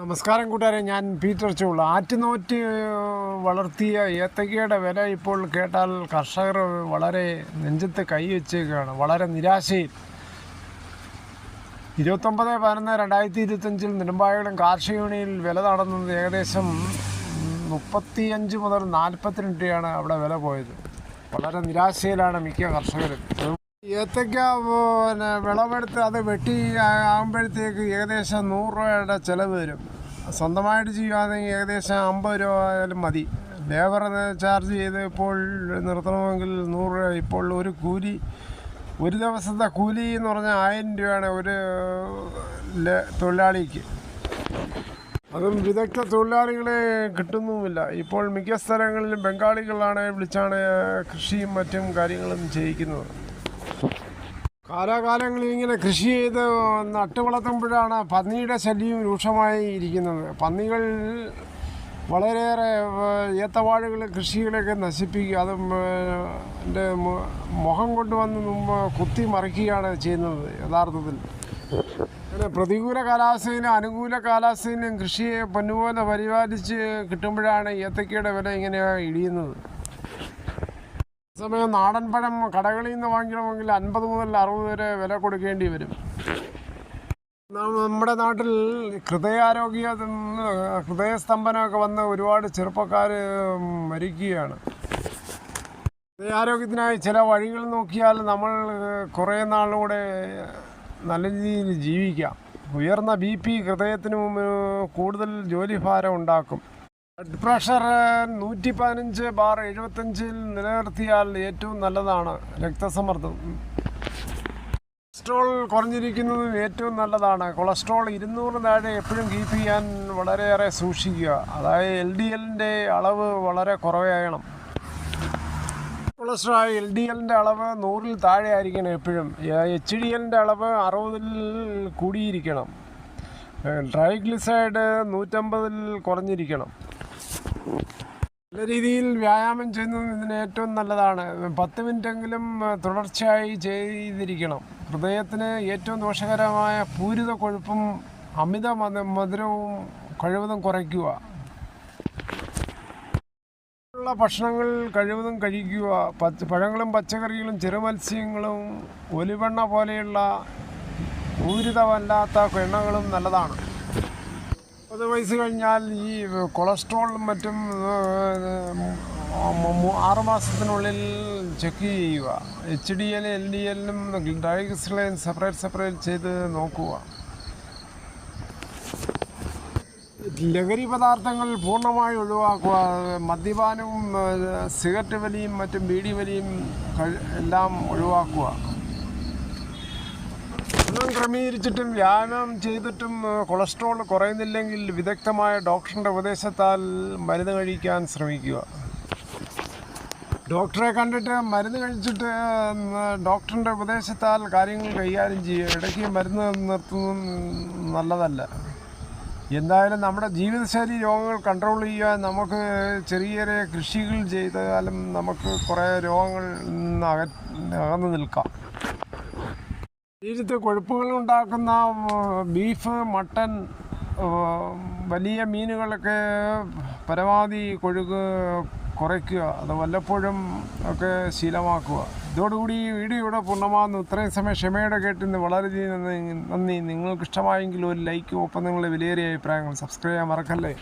നമസ്കാരം കൂട്ടുകാരെ ഞാൻ പീറ്റർ ചൂള. ആറ്റുനോറ്റ് വളർത്തിയ ഏത്തക്കയുടെ വില ഇപ്പോൾ കേട്ടാൽ കർഷകർ വളരെ നെഞ്ചത്ത് കൈവച്ചേക്കുകയാണ് വളരെ നിരാശയിൽ. ഇരുപത്തൊമ്പത് പതിനൊന്ന് രണ്ടായിരത്തി ഇരുപത്തഞ്ചിൽ നെടുമ്പായകളും കാർഷിക വിപണിയിൽ വില നടന്നത് ഏകദേശം മുപ്പത്തിയഞ്ച് മുതൽ നാൽപ്പത്തിരണ്ട് രൂപയാണ് അവിടെ വില പോയത്. വളരെ നിരാശയിലാണ് മിക്ക കർഷകരും. ഏത്തക്ക പിന്നെ വിളവെടുത്ത് അത് വെട്ടി ആകുമ്പോഴത്തേക്ക് ഏകദേശം നൂറ് രൂപയുടെ ചിലവ് വരും. സ്വന്തമായിട്ട് ചെയ്യുകയാണെങ്കിൽ ഏകദേശം അമ്പത് രൂപ ആയാലും മതി. ലേബർ ചാർജ് ചെയ്ത് ഇപ്പോൾ നിർത്തണമെങ്കിൽ നൂറ് രൂപ. ഇപ്പോൾ ഒരു കൂലി ഒരു ദിവസത്തെ കൂലി എന്ന് പറഞ്ഞാൽ ആയിരം രൂപയാണ് ഒരു തൊഴിലാളിക്ക്. അതും വിദഗ്ധ തൊഴിലാളികളെ കിട്ടുന്നുമില്ല. ഇപ്പോൾ മിക്ക സ്ഥലങ്ങളിലും ബംഗാളികളാണ് വിളിച്ചാണ് കൃഷിയും മറ്റും കാര്യങ്ങളും ചെയ്യിക്കുന്നത്. കാലാകാലങ്ങളിൽ ഇങ്ങനെ കൃഷി ചെയ്ത് നട്ടുവളർത്തുമ്പോഴാണ് പന്നിയുടെ ശല്യം രൂക്ഷമായി ഇരിക്കുന്നത്. പന്നികൾ വളരെയേറെ ഏത്തവാഴുകൾ കൃഷികളൊക്കെ നശിപ്പിക്കുക അത് എന്റെ മുഖം കൊണ്ടുവന്ന് കുത്തി മറിക്കുകയാണ് ചെയ്യുന്നത് യഥാർത്ഥത്തിൽ. പ്രതികൂല കാലാവസ്ഥയിലും അനുകൂല കാലാവസ്ഥയിലും കൃഷിയെ പൊന്നുപോലെ പരിപാലിച്ച് കിട്ടുമ്പോഴാണ് ഏത്തക്കയുടെ വില ഇങ്ങനെ ഇടിയുന്നത്. സമയം നാടൻ പഴം കടകളിൽ നിന്ന് വാങ്ങിക്കണമെങ്കിൽ അൻപത് മുതൽ അറുപത് വരെ വില കൊടുക്കേണ്ടി വരും. നമ്മുടെ നാട്ടിൽ ഹൃദയാരോഗ്യ ഹൃദയസ്തംഭനമൊക്കെ വന്ന് ഒരുപാട് ചെറുപ്പക്കാർ മരിക്കുകയാണ്. ഹൃദയാരോഗ്യത്തിനായി ചില വഴികൾ നോക്കിയാൽ നമ്മൾ കുറേ നാളിലൂടെ നല്ല രീതിയിൽ ജീവിക്കാം. ഉയർന്ന ബി പി ഹൃദയത്തിന് കൂടുതൽ ജോലിഭാരം ഉണ്ടാക്കും. ബ്ലഡ് പ്രഷർ നൂറ്റി പതിനഞ്ച് ബാർ എഴുപത്തഞ്ചിൽ നിലനിർത്തിയാൽ ഏറ്റവും നല്ലതാണ് രക്തസമ്മർദ്ദം. കൊളസ്ട്രോൾ കുറഞ്ഞിരിക്കുന്നതും ഏറ്റവും നല്ലതാണ്. കൊളസ്ട്രോൾ ഇരുന്നൂറ് താഴെ എപ്പോഴും കീപ്പ് ചെയ്യാൻ വളരെയേറെ സൂക്ഷിക്കുക. അതായത് എൽ ഡി എല്ലിന്റെ അളവ് വളരെ കുറവായണം കൊളസ്ട്രോൾ എൽ ഡി എല്ലിന്റെ അളവ് നൂറിൽ താഴെ ആയിരിക്കണം എപ്പോഴും. എച്ച് ഡി എല്ലിന്റെ അളവ് അറുപതിൽ കൂടിയിരിക്കണം. ട്രൈഗ്ലിസൈഡ് നൂറ്റമ്പതിൽ കുറഞ്ഞിരിക്കണം. നല്ല രീതിയിൽ വ്യായാമം ചെയ്യുന്നത് ഇതിന് ഏറ്റവും നല്ലതാണ്. പത്ത് മിനിറ്റെങ്കിലും തുടർച്ചയായി ചെയ്തിരിക്കണം. ഹൃദയത്തിന് ഏറ്റവും ദോഷകരമായ പൂരിത കൊഴുപ്പും അമിത മത മധുരവും കഴിവതും കുറയ്ക്കുക. ഉള്ള ഭക്ഷണങ്ങൾ കഴിവതും കഴിക്കുക. പച്ച പഴങ്ങളും പച്ചക്കറികളും ചെറുമത്സ്യങ്ങളും ഒലിവെണ്ണ പോലെയുള്ള പൂരിതമല്ലാത്ത എണ്ണകളും നല്ലതാണ്. മുപ്പത് വയസ്സ് കഴിഞ്ഞാൽ ഈ കൊളസ്ട്രോളും മറ്റും ആറ് മാസത്തിനുള്ളിൽ ചെക്ക് ചെയ്യുക. H D L L D എല്ലും ഡയഗ്ലിസറൈൻ സെപ്പറേറ്റ് സെപ്പറേറ്റ് ചെയ്ത് നോക്കുക. ലഹരി പദാർത്ഥങ്ങൾ പൂർണമായി ഒഴിവാക്കുക. മദ്യപാനവും സിഗരറ്റ് വലിയും മറ്റും ബീഡി വലിയും എല്ലാം ഒഴിവാക്കുക. ഭക്ഷണം ക്രമീകരിച്ചിട്ടും വ്യായാമം ചെയ്തിട്ടും കൊളസ്ട്രോൾ കുറയുന്നില്ലെങ്കിൽ വിദഗ്ധമായ ഡോക്ടറിന്റെ ഉപദേശത്താൽ മരുന്ന് കഴിക്കാൻ ശ്രമിക്കുക. ഡോക്ടറെ കണ്ടിട്ട് മരുന്ന് കഴിച്ചിട്ട് ഡോക്ടറിന്റെ ഉപദേശത്താൽ കാര്യങ്ങൾ കൈകാര്യം ചെയ്യുക ഇടയ്ക്ക് മരുന്ന് നിർത്തുന്നതും നല്ലതല്ല. എന്തായാലും നമ്മുടെ ജീവിതശൈലി രോഗങ്ങൾ കൺട്രോൾ ചെയ്യാൻ നമുക്ക് ചെറിയ ചെറിയ കൃഷികൾ ചെയ്താലും നമുക്ക് കുറേ രോഗങ്ങളിൽ നിന്ന് അക അകന്നു നിൽക്കാം. ശരീരത്തിൽ കൊഴുപ്പുകൾ ഉണ്ടാക്കുന്ന ബീഫ് മട്ടൻ വലിയ മീനുകളൊക്കെ പരമാവധി കൊഴുക്ക് കുറയ്ക്കുക. അത് വല്ലപ്പോഴും ഒക്കെ ശീലമാക്കുക. ഇതോടുകൂടി ഈ വീഡിയോ ഇവിടെ പൂർണമാകുന്നു. ഇത്രയും സമയം ക്ഷമയോടെ കേട്ടിന്ന് വളരെയധികം നന്ദി. നിങ്ങൾക്ക് ഇഷ്ടമായെങ്കിൽ ഒരു ലൈക്കും ഒപ്പം നിങ്ങളുടെ വിലയേറിയ അഭിപ്രായങ്ങൾ സബ്സ്ക്രൈബ് ചെയ്യാൻ മറക്കല്ലേ?